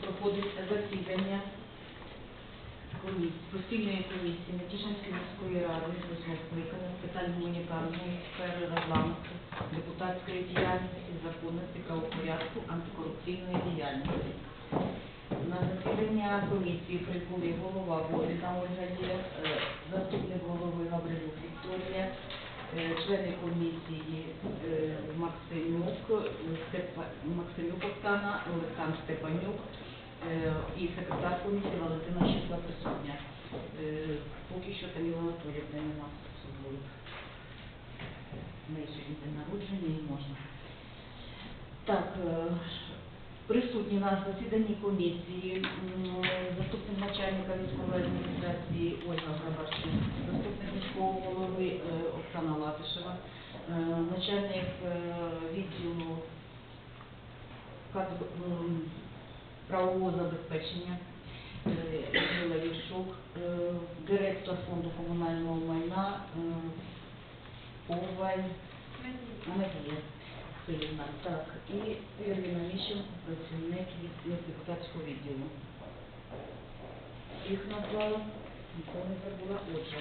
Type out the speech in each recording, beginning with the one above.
проходиться засідання постійної комісії Нетішинської міської ради восьмого скликання з питань гуманітарної сфери регламенту, депутатської діяльності, законності, правопорядку, антикорупційної діяльності. На засідання комісії прибули голова Бобіна Ольга є, е, заступник голови Гаврилюк Вікторія, члени комісії е, Максимюк, е, Максимюк Оксана, Олександр Степанюк е, і секретар комісії Валентина Щисла присутня. Е, Поки що Таміла Анатоліївна не нас з собою. В сьогодні народження і можна. Так, е, присутні на засіданні комісії заступник начальника військової адміністрації Ольга Грабарчук, заступник міського голови е, Оксана Латишева, е, начальник е, відділу правового забезпечення Людмила Євчук, е, директор фонду комунального майна Оваль Надія Сильна. Так, і Ірина Міщенко, працівник депутатського відділу. Їх назвала, нікого не забула. Отже,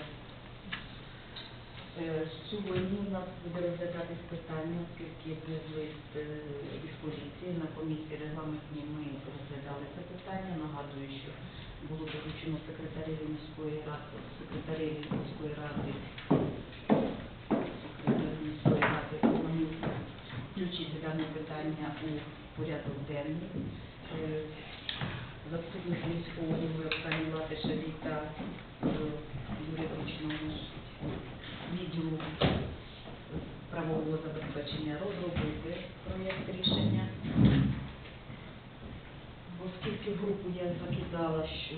е, сьогодні у нас буде розглядатись питання, оскільки був лист е, поліції. На комісії регламентній ми розглядали це питання. Нагадую, що було доручено секретарів міської ради, секретарів міської ради, секретарів міської ради дане питання у порядок денний. Е, Заступник міського голови Оксані Латишеві та е, юридичному відділу правового забезпечення розробити проєкт рішення. Оскільки групу я закидала, що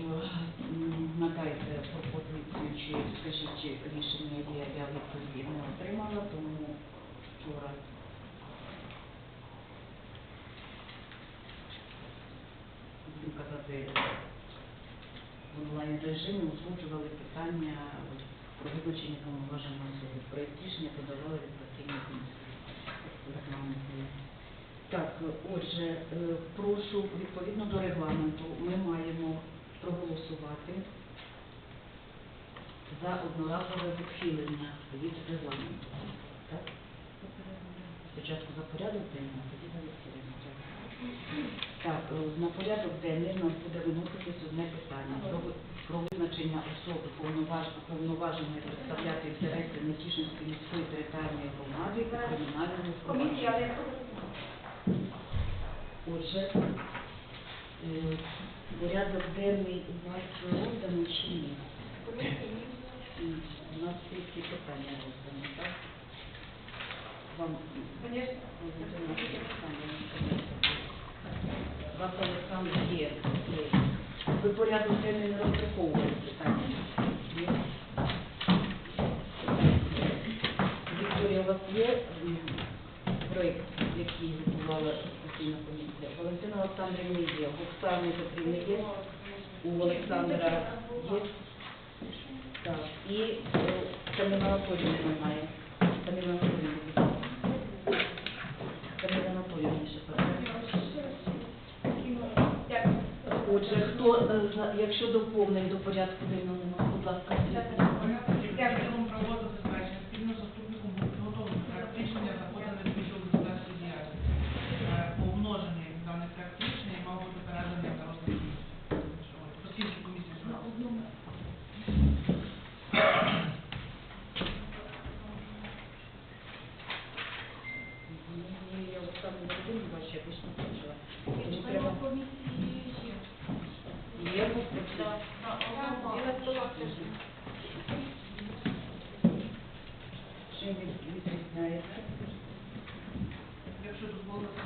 надайте пропозицію, чи скажіть, чи рішення є, я відповіді не отримала, тому вчора будемо казати, в онлайн режимі узгоджували питання про визначення повноважень особи. Проєкт рішення подавали від постійної комісії. Так, отже, е, прошу відповідно до регламенту ми маємо проголосувати за одноразове відхилення від регламенту. Так? Спочатку за порядок денний, а тоді за відхилення. Так. Е, на порядок денний в нас буде виноситись одне питання про, ви- про визначення особи повноваж- повноваженої представляти інтереси Нетішинської міської територіальної громади у кримінальному провадженні. Отже, е, порядок денний у нас розданий чи ні? У нас тільки питання роздані, так? Вам. Вас Олександр є. Ви порядок денний не розраховували питання? Вікторія, у вас є проєкт, який готувала постійна комісія? Валентина Олександрівна є, у Оксани Петрівни є, у Олександра є. Так, і е, Таміла Анатоліївни немає. Таміла Анатоліївна є. Таміла Анатоліївна ще перебуває. Отже, хто, е, якщо доповнень до порядку денного будь ласка, скажіть. Дякуємо право забезпечення спільно з заступником підготовлено проект рішення за поданий відділ депутатської діяльності. Е, Помножений даний проект рішення і мав бути переданий на розгляд комісії. Постійної комісії з нас. Ні, я Оксану не не бачу, якось не бачила. Тому треба... Є пропозиція? Чим від- відрізняється? Якщо дозволити,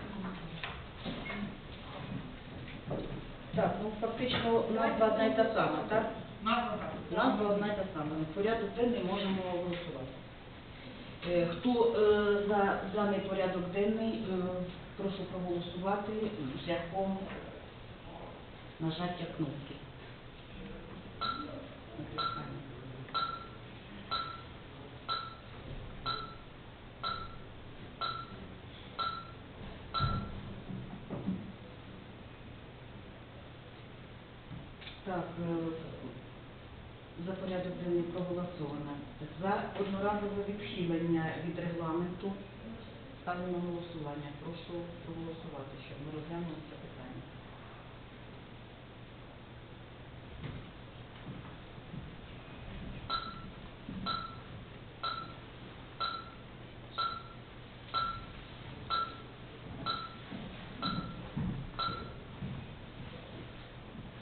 Так, ну фактично назва одна й та сама, так? назва так. Назва одна й та сама. Порядок денний можемо голосувати. Е, Хто е, за даний порядок денний, е, прошу проголосувати шляхом нажаття кнопки. Так, е, за порядок денний проголосовано. За одноразове відхилення від регламенту ставлю на голосування. Прошу проголосувати, щоб ми розглянули це питання.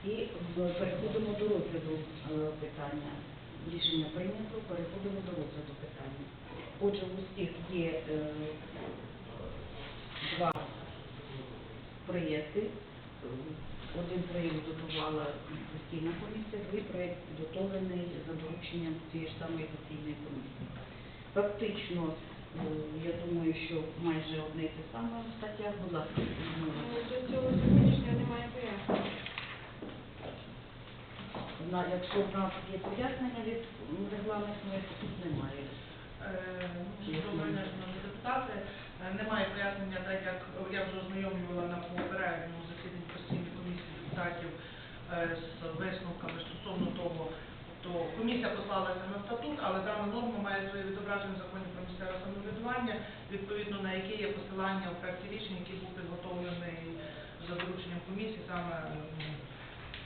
І е, переходимо до розгляду е, питання. Рішення прийнято, переходимо до розгляду питання. Отже, у всіх є е, два проєкти. Один проєкт готувала постійна комісія, другий проєкт підготовлений за дорученням цієї ж самої постійної комісії. Фактично, е, я думаю, що майже одне і те саме в статтях. Будь ласка, До цього сьогоднішнього немає пояснення. Якщо в нас є пояснення від регламентної, то тут немає. Е, ну, депутати. Е, Немає пояснення, так як я вже ознайомлювала на попередньому засіданні постійної комісії депутатів е, з висновками стосовно того, то комісія послалася на статут, але дана норма має своє відображення в законі про місцеве самоврядування, відповідно на яке є посилання у проекті рішення, який був підготовлений за дорученням комісії саме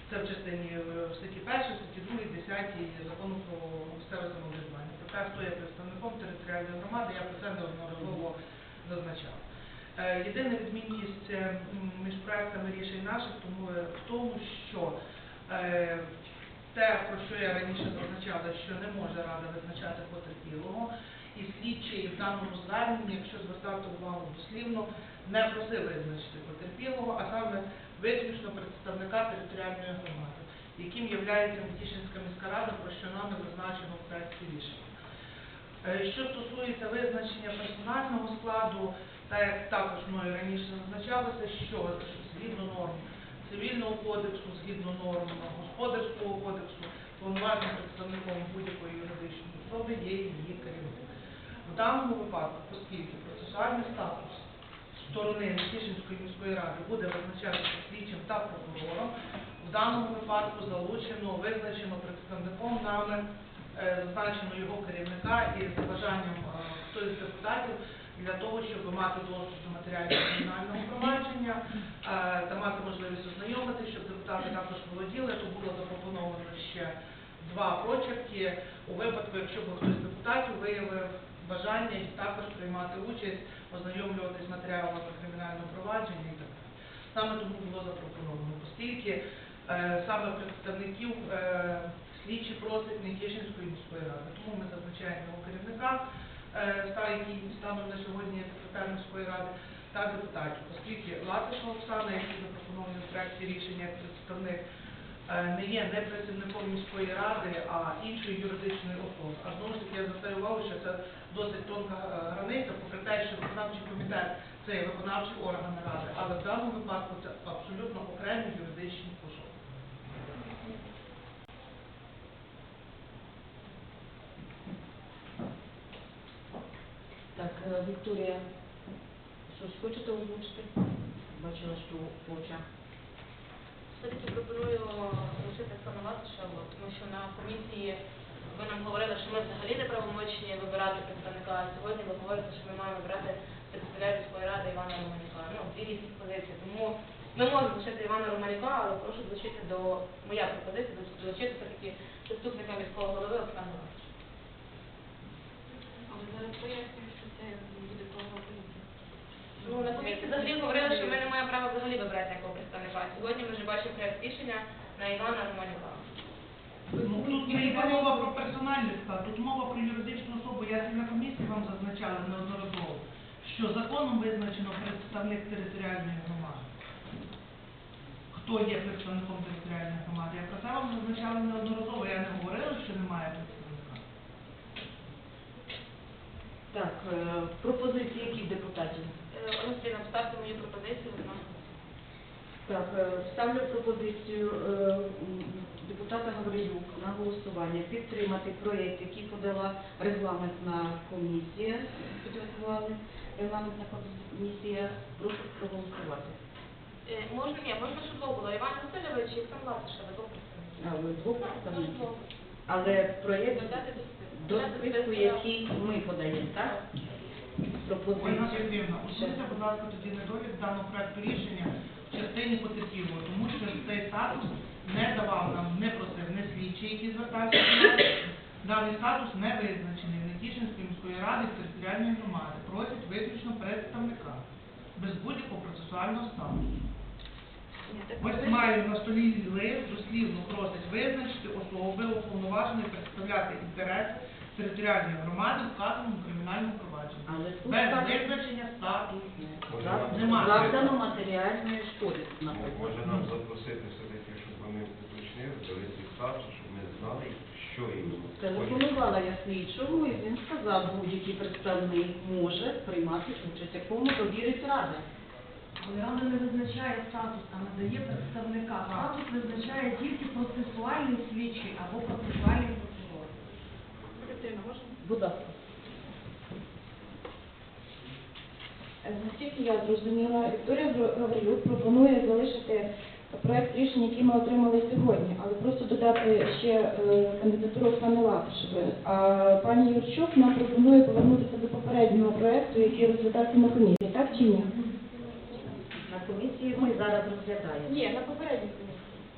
це в частині е, в статті 1, статті 2, 10 закону про місцеве самоврядування. Тепер хто є представником територіальної громади, я про це неодноразово зазначав. Е, Єдина відмінність е, між проектами рішень наших тому в тому, що те, про що я раніше зазначала, що не може рада визначати потерпілого, і слідчий в даному зверненні, якщо звертати увагу дослівно, не просив визначити потерпілого, а саме виключно представника територіальної громади, яким є Нетішинська міська рада, про що нами зазначено в проекті рішення. Е, Що стосується визначення персонального складу, так як також мною раніше зазначалося, що згідно норм цивільного кодексу, згідно норм господарського кодексу, повноважним представником будь-якої юридичної особи є її керівник. В даному випадку, оскільки процесуальний статус сторони Нетішинської міської ради буде визначатися слідчим та прокурором, в даному випадку залучено, визначено представником нами, е, зазначено його керівника і за бажанням е, хтось з депутатів для того, щоб мати доступ до матеріалів кримінального провадження е, та мати можливість ознайомитися, щоб депутати також володіли, то було запропоновано ще два прочерки. У випадку, якщо б хтось з депутатів виявив бажання і також приймати участь, ознайомлюватись з матеріалами кримінального провадження і так далі. Саме тому було запропоновано, оскільки е, саме представників е, слідчі просить Нетішинської міської ради. Тому ми зазначаємо його керівника, е, який станом на сьогодні секретар міської ради, та депутатів, оскільки Латишна Оксана, який запропонований в проекті рішення як представник, не є не працівником міської ради, а іншої юридичної особи. А знову ж таки я звертаю увагу, що це досить тонка е, границя, попри те, що виконавчий комітет це є виконавчий орган ради, але в даному випадку це абсолютно окремі юридичні особи. Так, е, Вікторія, щось хочете озвучити? Бачила, що в очах. Все-таки пропоную лишити Латиша, тому що на комісії ви нам говорили, що ми взагалі не правомочні вибирати представника, а сьогодні ви говорите, що ми маємо обрати секретаря міської ради Івана Романюка. Ну, дві різні позиції. Тому ми можемо лишити Івана Романюка, але прошу долучити до, моя пропозиція, долучити все-таки заступника міського голови Латиша. Але зараз пояснюю, що це буде того комісія. Ну, на комісії взагалі говорили, що ми не маємо права взагалі вибирати якого представника. А Сьогодні ми вже бачимо проект рішення на Івана Романюка. Тут не йде мова про персональний склад, тут мова про юридичну особу. Я на комісії вам зазначала неодноразово, що законом визначено представник територіальної громади. Хто є представником територіальної громади? Я про це вам зазначала неодноразово. Я не говорила, що немає представника. Так, е, пропозиції яких депутатів? Е, Олексійна, вставте мою пропозицію Так, е, ставлю пропозицію е, депутата Гаврилюк на голосування підтримати проєкт, який подала регламентна комісія, підготували регламентна комісія. Прошу проголосувати. Е, Можна, ні, можна, щоб було. Іван Васильович і Оксан Латиша, ви двох представників. Двох представників? Але проєкт до списку. який ми подаємо, так? Ольга Пропозицію. Сергіївна, усуньте, будь ласка, тоді недолік даного проекту рішення частині потерпілого, тому що цей статус не давав нам, не просив не слідчий, який звертався до. Даний статус не визначений в Нетішинської міської ради територіальної громади. Просять виключно представника без будь-якого процесуального статусу. Ось маю на столі лист, дослівно просить визначити особи, уповноваженої представляти інтереси територіальної громади, вказаному в кримінальному провадженні. Без визначення статусу. Завдано матеріальної шкоди, Може нам запросити все-таки, щоб вони уточнили, дали ці статус, щоб ми знали, що іменно. Телефонувала я слідчому, і він сказав, будь-який представник може приймати участь, якому довірить рада. Але Рада не визначає статус, а надає представника. Статус визначає тільки процесуальний слідчий або процесуальний прокурор. Будь ласка. Наскільки я зрозуміла, Вікторія Гаврилюк пропонує залишити проект рішення, який ми отримали сьогодні, але просто додати ще е, кандидатуру Оксани Латишевої. А пані Юрчук нам пропонує повернутися до попереднього проекту, який розглядався на комісії, так чи ні? На комісії ми зараз розглядаємо. Ні, на попередній комісії.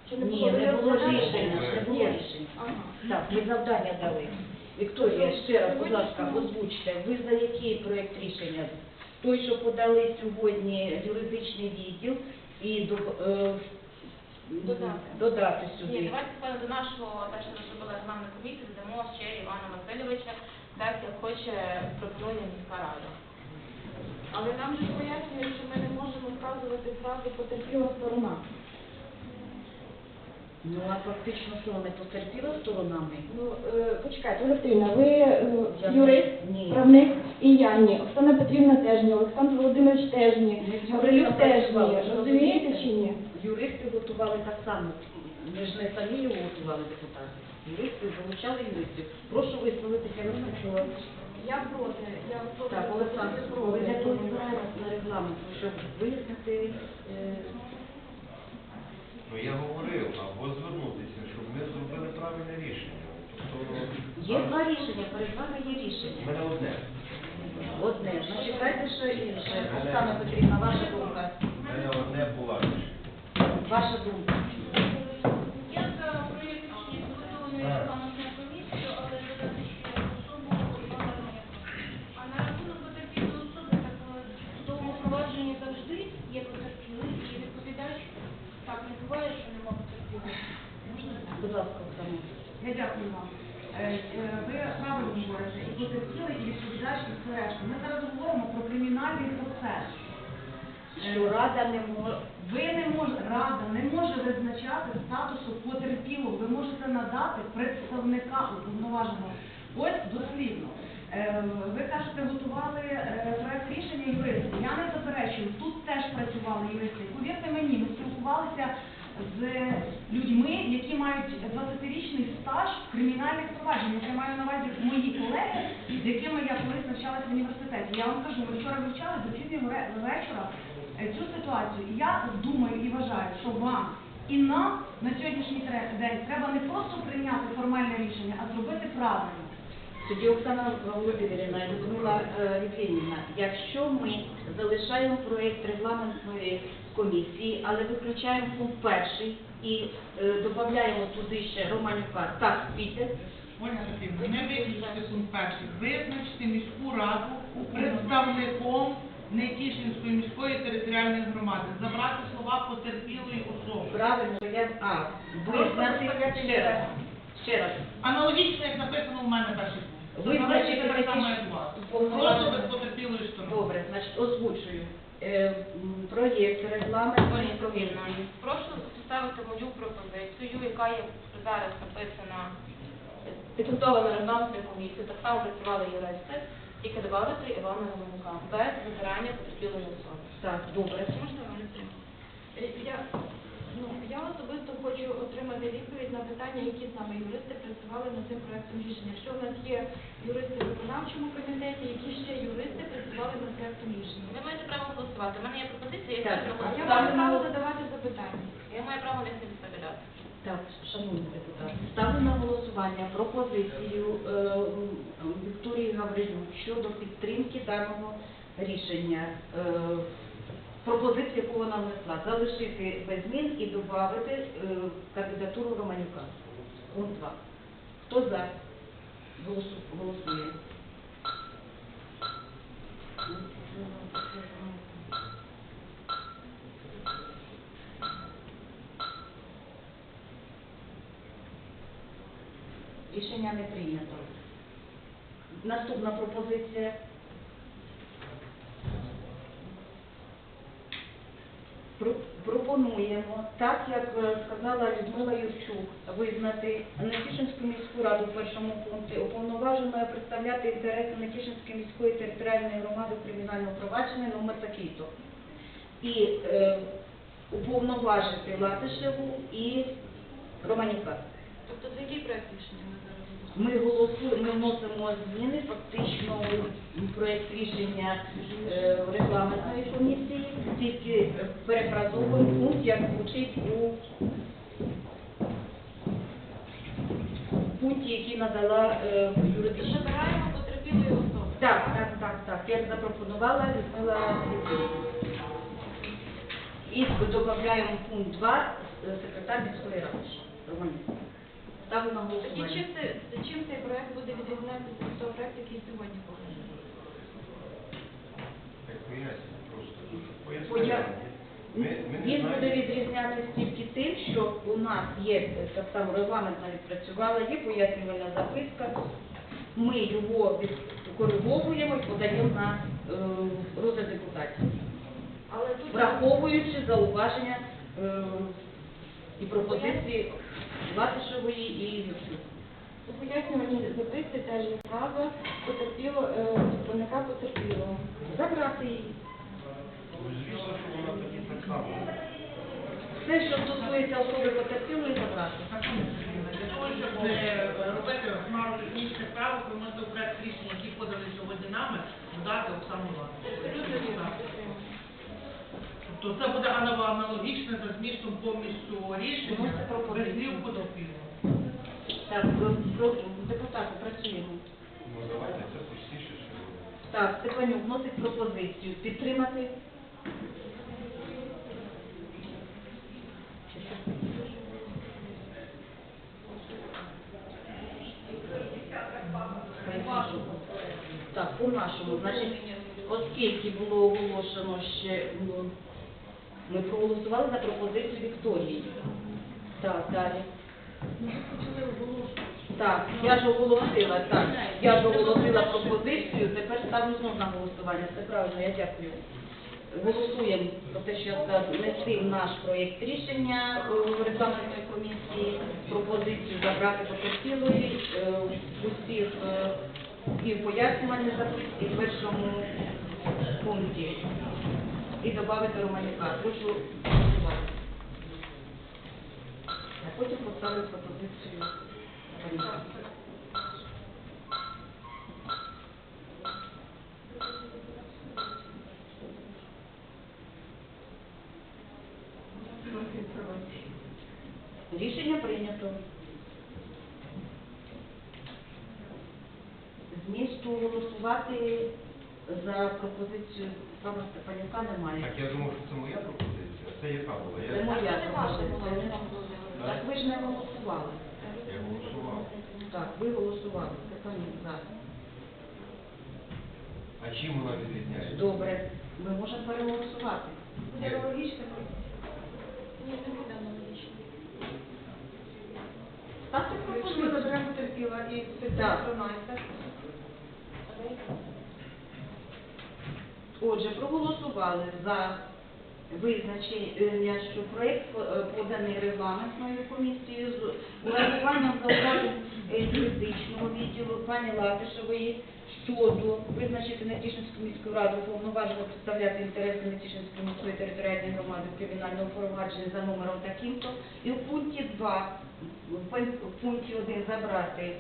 Чи не Ні, не Ви було рішення, не було рішення. Ага. Так, ми завдання дали. Вікторія, ще раз, будь ласка, озвучте, ви за який проєкт рішення? Той, що подали сьогодні юридичний відділ і до, е, Додати. додати Ні, сюди. давайте пане, до нашого, те, що з нами комісія, додамо ще Івана Васильовича, так як хоче, пропонує міська рада. Але нам же пояснюють, що ми не можемо вказувати зразу потерпіла сторона. Ну, а фактично, що ми потерпіли сторонами? Ну, е, почекайте, Ольга ви е, Я- юрист, Ні. правник і я ні. Оксана Петрівна теж ні, Олександр Володимирович теж ні, Ми Гаврилюк теж ні. Розумієте чи ні? Юристи готували так само. Ми ж не самі його готували депутати. Юристи залучали юристів. Прошу висловитися на Я проти. Я проти. Так, Олександр, ви для того збираєтесь на регламент, щоб вияснити. е, Ну я говорив, або звернутися, щоб ми зробили правильне рішення. Тобто, Є два рішення, перед вами є рішення. У мене одне. Одне, ну чекайте, що інше. Оксана Петрівна, ваша думка. У мене одне була рішення. Ваша думка. Рада не може. Ви не можете, рада не може визначати статусу потерпілого. Ви можете надати представника уповноваженого. Ось дослідно. Е, Ви кажете, готували е, проект рішення юристи. Я не заперечую, тут теж працювали юристи. Повірте мені, ми спілкувалися з людьми, які мають 20-річний стаж в кримінальних провадженнях. Я маю на увазі мої колеги, з якими я колись навчалася в університеті. Я вам кажу, ми вчора вивчали до пізнього вечора цю ситуацію. І я думаю і вважаю, що вам і нам на сьогоднішній день треба не просто прийняти формальне рішення, а зробити правильно. Тоді Оксана Володимирівна Людмила е, Євгенівна, якщо ми залишаємо проєкт регламентної комісії, але виключаємо пункт перший і е, додаємо туди ще Романюка, так піде. Ольга Петрівна, не виключити пункт перший. Визначити міську раду представником Нетішинської міської територіальної громади. Забрати слова потерпілої особи. Правильно, я а, визначити ще раз. Ще раз. Аналогічно, як написано в мене перший пункт. Визначити так само, як у вас. Просто без потерпілої сторони. Добре, значить озвучую. Е, м, проєкт регламентної комісії. Прошу поставити мою пропозицію, яка є зараз написана, е, підготовлена регламентною комісією, так само працювали юристи, тільки додати Івана Романюка, без вибирання потерпілої особи. Так, добре. Можна вам Е, Я, ну, я особисто хочу отримати відповідь на питання, які саме юристи працювали над цим проектом рішення. Якщо в нас є юристи в виконавчому комітеті, які ще юристи працювали над проектом рішення. Ви маєте право голосувати. У мене є пропозиція, я Так, А я маю право задавати запитання. Я маю право не відповідати. Так, шановні депутати, ставлю на голосування пропозицію е, Вікторії Гаврилюк щодо підтримки даного рішення. Е, пропозицію, яку вона внесла, залишити без змін і додати е, кандидатуру Романюка. Пункт 2. Хто за? Голосу- Голосує. Рішення не прийнято. Наступна пропозиція. Про- Пропонуємо, так як е, сказала Людмила Юрчук, визнати Нетішинську міську раду в першому пункті уповноваженою представляти інтереси Нетішинської міської територіальної громади в кримінальному провадженні номер такий-то. І е, уповноважити Латишеву і Романюка. Тобто це який проект рішення ми зараз? Ми голосуємо, ми вносимо зміни фактично у проєкт рішення е, регламентної комісії, тільки перефразовуємо пункт, як звучить у пункті, який надала е, юридична. Забираємо потерпілої особи. Так, так, так, так, як запропонувала Людмила. І додаємо пункт 2, секретар міської ради. Романюк. Ставлю на голосування. чим, це, чим цей проект буде відрізнятися від того проекту, який сьогодні показаний? Так поясню просто. Поя- Ми, ми не Він буде відрізнятися тільки тим, що у нас є так само регламентна відпрацювала, є пояснювальна записка. Ми його відкориговуємо і подаємо на е, розгляд депутатів, Але тут враховуючи зауваження е, і пропозиції Латишевої і Юрчук. У пояснювальній записці теж є фраза потерпіло, е, представника потерпілого. Забрати її. Ну, Звісно, що вона тоді так само. Все, що стосується особи потерпілої, забрати. Для того, щоб не робити хмару технічних правок, ви можете у рішення, які подані сьогодні нами, додати Оксану абсолютно вірно. Тобто це буде анало- аналогічне за змістом повністю рішення, без слів потерпілого. Так, депутати працюємо. Ну давайте це простіше, що. Так, Степанюк вносить пропозицію підтримати. Так, по-нашому. Значить, оскільки було оголошено ще, ну, ми проголосували за пропозицію Вікторії. Так, далі. Так, я ж оголосила, так. Я ж оголосила пропозицію, тепер ставлю знову на голосування. Це правильно, я дякую. Голосуємо про те, що я внести наш проєкт рішення е, регламентної комісії, пропозицію забрати потерпілої е, усіх е, і в пояснювальній записці, і в першому пункті. І додати Романюка. Прошу голосувати. А потім поставлю пропозицію. Рішення прийнято. Змісту голосувати за пропозицію Павла Степанюка немає. Так я думав, що це моя пропозиція. Це яка була? Це Я, моя Це пропозиція. Так ви ж не голосували. я голосував. Так, ви голосували. Степанюк за. А чим вона відрізняється? Добре, ми можемо переголосувати. Буде аналогічно? Ні, не буде аналогічно. Ставте Якщо ми пропозицію. заберемо потерпіла і Так. спеціально Отже, проголосували за визначення, що проєкт е, поданий регламентною комісією з урахуванням зауважень е, юридичного відділу пані Латишевої щодо визначити Нетішинську міську раду повноважено представляти інтереси Нетішинської міської територіальної громади в кримінальному провадженні за номером таким-то. І в пункті 2, в пункті 1 забрати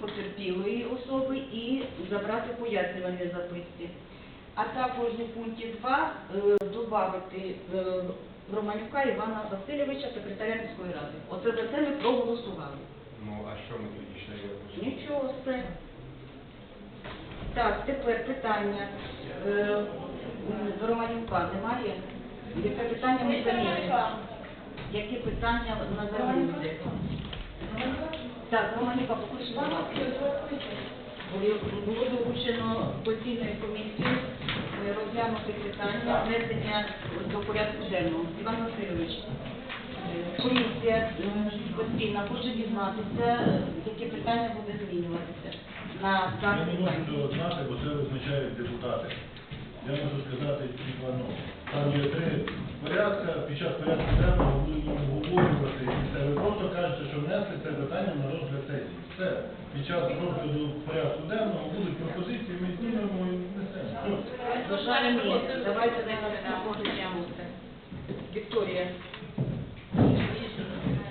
потерпілої особи і забрати пояснювальні записки. А також у пункті 2 додати Романюка Івана Васильовича, секретаря міської ради. Оце за це ми проголосували. Ну, а що ми тоді ще є? Нічого, все. Так, тепер питання. Е, До Романюка немає? Яке питання ми замінимо? Які питання на заміну? Так, Романюка, покличте. Було- доручено постійною комісією е, розглянути питання внесення до порядку денного. Іван Васильович, е, комісія постійно постійна хоче дізнатися, яке питання буде змінюватися на Я не можу цього знати, бо це визначають депутати. Я можу сказати тільки одно. Там є три порядка, під час порядку денного будемо обговорювати і все. Ви просто кажете, що внесли це питання на розгляд сесії. Все. Під час розгляду порядку денного будуть пропозиції, ми знімемо і внесемо. На жаль, ні. Давайте не на тему все. Вікторія.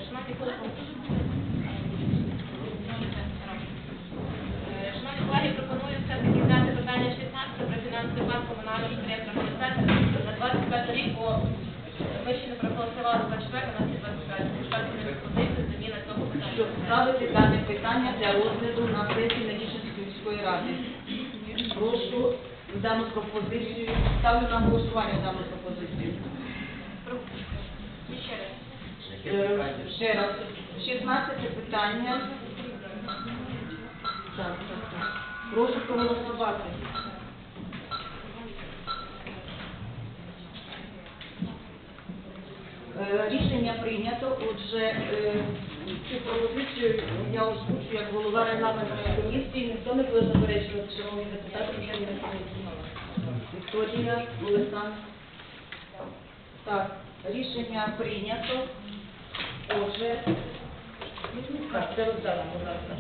Шановні колеги, Е, Шановні колеги, пропоную все-таки взяти питання 16 про фінансовий план комунального підприємства «Монастир» на 25 рік, бо ми ще не проголосували 24, у нас є 25. Шукати заміна цього питання. Щоб ставити дане питання для розгляду на сесії Надішинської міської ради. Прошу дану пропозицію, ставлю на голосування дану пропозицію. Ще раз. Е, Ще раз, 16 питання. Так, так, так. Прошу проголосувати. Е, Рішення прийнято. Отже, е, цю пропозицію я озвучу як голова регламентної комісії. Ніхто не буде заперечувати, шановні депутати, що не комісії. Вікторія, Олександр. Так, рішення прийнято. Отже, так, це роздано, будь ласка.